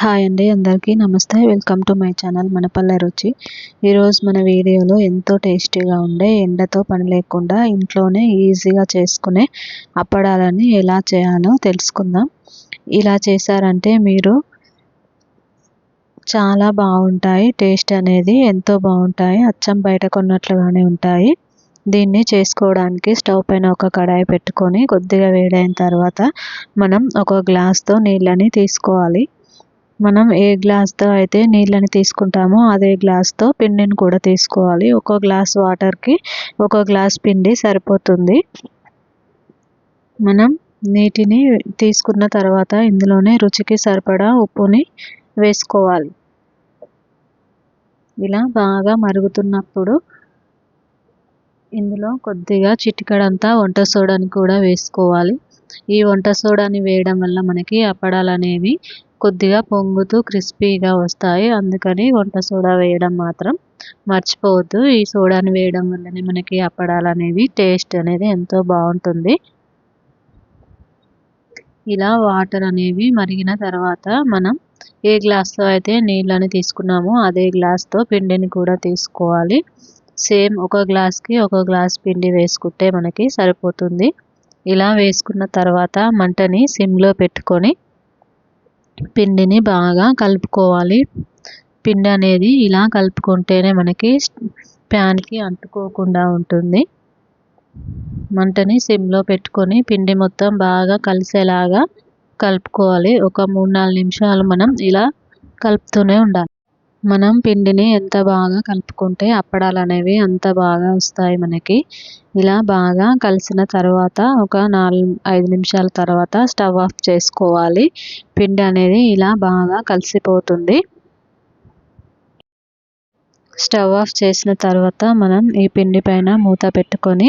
Hi అండి అందరికీ నమస్తే. Welcome to my channel Manapalle Ruchi ఈరోజు మన వీడియోలో ఎంతో టేస్టీగా ఉండే ఎండతో పని లేకుండా ఇంట్లోనే ఈజీగా చేసుకునే అప్పడాలని ఎలా చేయాలో తెలుసుకుందాం. ఇలా చేశారంటే మీరు చాలా బాగుంటాయి టేస్ట్ అనేది ఎంతో బాగుంటాయి అచ్చం బయట కొన్నట్లుగానే ఉంటాయి. దీన్ని చేసుకోవడానికి స్టవ్ పైన ఒక కడాయి పెట్టుకొని కొద్దిగా వేడైన తర్వాత మనం ఒక గ్లాస్తో నీళ్ళని తీసుకోవాలి. మనం ఏ గ్లాస్తో అయితే నీళ్ళని తీసుకుంటామో అదే గ్లాస్తో పిండిని కూడా తీసుకోవాలి. ఒక గ్లాస్ వాటర్కి ఒక గ్లాస్ పిండి సరిపోతుంది. మనం నీటిని తీసుకున్న తర్వాత ఇందులోనే రుచికి సరిపడా ఉప్పుని వేసుకోవాలి. ఇలా బాగా మరుగుతున్నప్పుడు ఇందులో కొద్దిగా చిటికడంతా వంట సోడాని కూడా వేసుకోవాలి. ఈ వంట సోడాని వేయడం వల్ల మనకి అప్పడాలు అనేవి కొద్దిగా పొంగుతూ క్రిస్పీగా వస్తాయి. అందుకని వంట సోడా వేయడం మాత్రం మర్చిపోవద్దు. ఈ సోడాని వేయడం వల్లనే మనకి అప్పడాలు అనేవి టేస్ట్ అనేది ఎంతో బాగుంటుంది. ఇలా వాటర్ అనేవి మరిగిన తర్వాత మనం ఏ గ్లాస్తో అయితే నీళ్ళని తీసుకున్నామో అదే గ్లాస్తో పిండిని కూడా తీసుకోవాలి. సేమ్ ఒక గ్లాస్కి ఒక గ్లాస్ పిండి వేసుకుంటే మనకి సరిపోతుంది. ఇలా వేసుకున్న తర్వాత మంటని సిమ్లో పెట్టుకొని పిండిని బాగా కలుపుకోవాలి. పిండి అనేది ఇలా కలుపుకుంటేనే మనకి ప్యాన్కి అంటుకోకుండా ఉంటుంది. మంటని సిమ్లో పెట్టుకొని పిండి మొత్తం బాగా కలిసేలాగా కలుపుకోవాలి. ఒక మూడు నాలుగు నిమిషాలు మనం ఇలా కలుపుతూనే ఉండాలి. మనం పిండిని ఎంత బాగా కలుపుకుంటే అప్పడాలు అనేవి అంత బాగా వస్తాయి మనకి. ఇలా బాగా కలిసిన తర్వాత ఒక నాలుగు ఐదు నిమిషాల తర్వాత స్టవ్ ఆఫ్ చేసుకోవాలి. పిండి అనేది ఇలా బాగా కలిసిపోతుంది. స్టవ్ ఆఫ్ చేసిన తర్వాత మనం ఈ పిండి పైన మూత పెట్టుకొని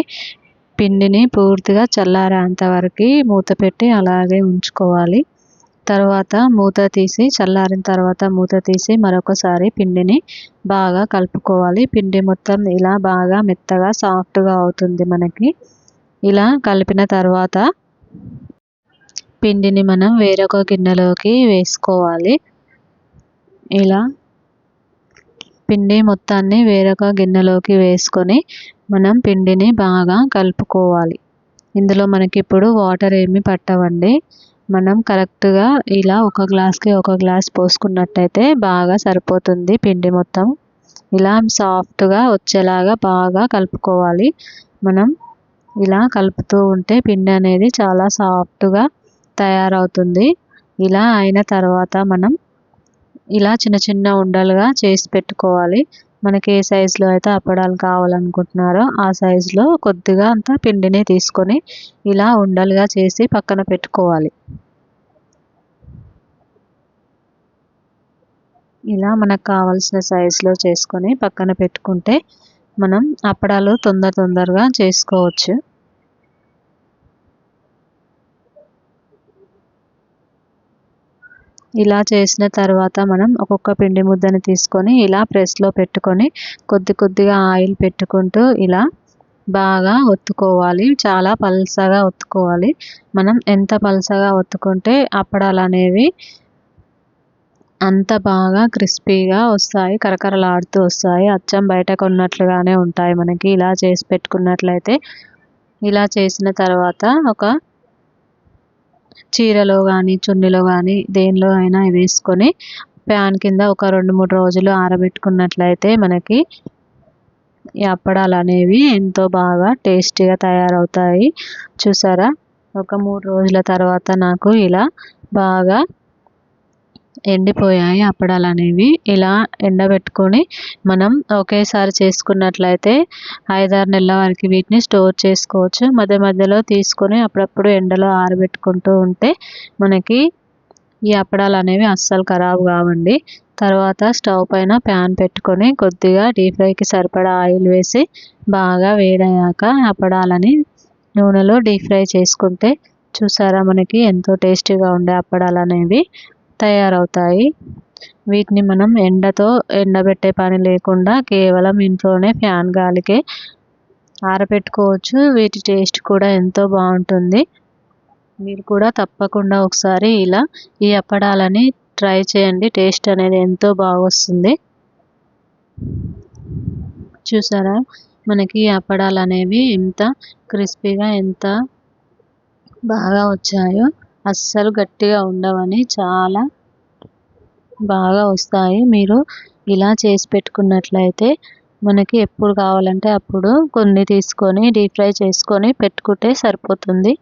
పిండిని పూర్తిగా చల్లారేంత వరకు మూత పెట్టి అలాగే ఉంచుకోవాలి. తర్వాత మూత తీసి చల్లారిన తర్వాత మూత తీసి మరొకసారి పిండిని బాగా కలుపుకోవాలి. పిండి మొత్తం ఇలా బాగా మెత్తగా సాఫ్ట్గా అవుతుంది మనకి. ఇలా కలిపిన తర్వాత పిండిని మనం వేరొక గిన్నెలోకి వేసుకోవాలి. ఇలా పిండి మొత్తాన్ని వేరొక గిన్నెలోకి వేసుకొని మనం పిండిని బాగా కలుపుకోవాలి. ఇందులో మనకి ఇప్పుడు వాటర్ ఏమి పట్టవండి. మనం కరెక్ట్గా ఇలా ఒక గ్లాస్కి ఒక గ్లాస్ పోసుకున్నట్టయితే బాగా సరిపోతుంది పిండి మొత్తం. ఇలా సాఫ్ట్గా వచ్చేలాగా బాగా కలుపుకోవాలి. మనం ఇలా కలుపుతూ ఉంటే పిండి అనేది చాలా సాఫ్ట్గా తయారవుతుంది. ఇలా అయిన తర్వాత మనం ఇలా చిన్న చిన్న ఉండలుగా చేసి పెట్టుకోవాలి. మనకి ఏ సైజులో అయితే అప్పడాలు కావాలనుకుంటున్నారో ఆ సైజులో కొద్దిగా అంత పిండిని తీసుకొని ఇలా ఉండలుగా చేసి పక్కన పెట్టుకోవాలి. ఇలా మనకు కావాల్సిన సైజులో చేసుకొని పక్కన పెట్టుకుంటే మనం అప్పడాలు తొందర తొందరగా చేసుకోవచ్చు. ఇలా చేసిన తర్వాత మనం ఒక్కొక్క పిండి ముద్దని తీసుకొని ఇలా ప్రెస్లో పెట్టుకొని కొద్ది కొద్దిగా ఆయిల్ పెట్టుకుంటూ ఇలా బాగా ఒత్తుకోవాలి. చాలా పలసగా ఒత్తుకోవాలి. మనం ఎంత పలసగా ఒత్తుకుంటే అప్పడాలు అనేవి అంత బాగా క్రిస్పీగా వస్తాయి కరకరలాడుతూ వస్తాయి. అచ్చం బయట కొన్నట్లుగానే ఉంటాయి మనకి. ఇలా చేసి పెట్టుకున్నట్లయితే ఇలా చేసిన తర్వాత ఒక చీరలో కానీ చున్నీలో కానీ దేనిలో అయినా వేసుకొని ప్యాన్ కింద ఒక రెండు మూడు రోజులు ఆరబెట్టుకున్నట్లయితే మనకి ఈ అప్పడాలు అనేవి ఎంతో బాగా టేస్టీగా తయారవుతాయి. చూసారా? ఒక మూడు రోజుల తర్వాత నాకు ఇలా బాగా ఎండిపోయాయి. అప్పడాలు అనేవి ఇలా ఎండబెట్టుకొని మనం ఒకేసారి చేసుకున్నట్లయితే ఐదారు నెలల వరకు వీటిని స్టోర్ చేసుకోవచ్చు. మధ్య మధ్యలో తీసుకొని అప్పుడప్పుడు ఎండలో ఆరబెట్టుకుంటూ ఉంటే మనకి ఈ అప్పడాలు అనేవి అస్సలు ఖరాబ్ కావండి. తర్వాత స్టవ్ పైన ప్యాన్ పెట్టుకొని కొద్దిగా డీప్ ఫ్రైకి సరిపడా ఆయిల్ వేసి బాగా వేడయ్యాక అప్పడాలని నూనెలో డీప్ ఫ్రై చేసుకుంటే చూసారా మనకి ఎంతో టేస్టీగా ఉండే అప్పడాలు అనేవి తయారవుతాయి. వీటిని మనం ఎండతో ఎండబెట్టే పని లేకుండా కేవలం ఇంట్లోనే ఫ్యాన్ గాలికే ఆరబెట్టుకోవచ్చు వీటి టేస్ట్ కూడా ఎంతో బాగుంటుంది. మీరు కూడా తప్పకుండా ఒకసారి ఇలా ఈ అప్పడాలని ట్రై చేయండి. టేస్ట్ అనేది ఎంతో బాగా వస్తుంది. చూసారా? మనకి అప్పడాలు అనేవి ఎంత క్రిస్పీగా ఎంత బాగా వచ్చాయో. అస్సలు గట్టిగా ఉండవని చాలా బాగా వస్తాయి. మీరు ఇలా చేసి పెట్టుకున్నట్లయితే మనకి ఎప్పుడు కావాలంటే అప్పుడు కొన్ని తీసుకొని డీప్ ఫ్రై చేసుకొని పెట్టుకుంటే సరిపోతుంది.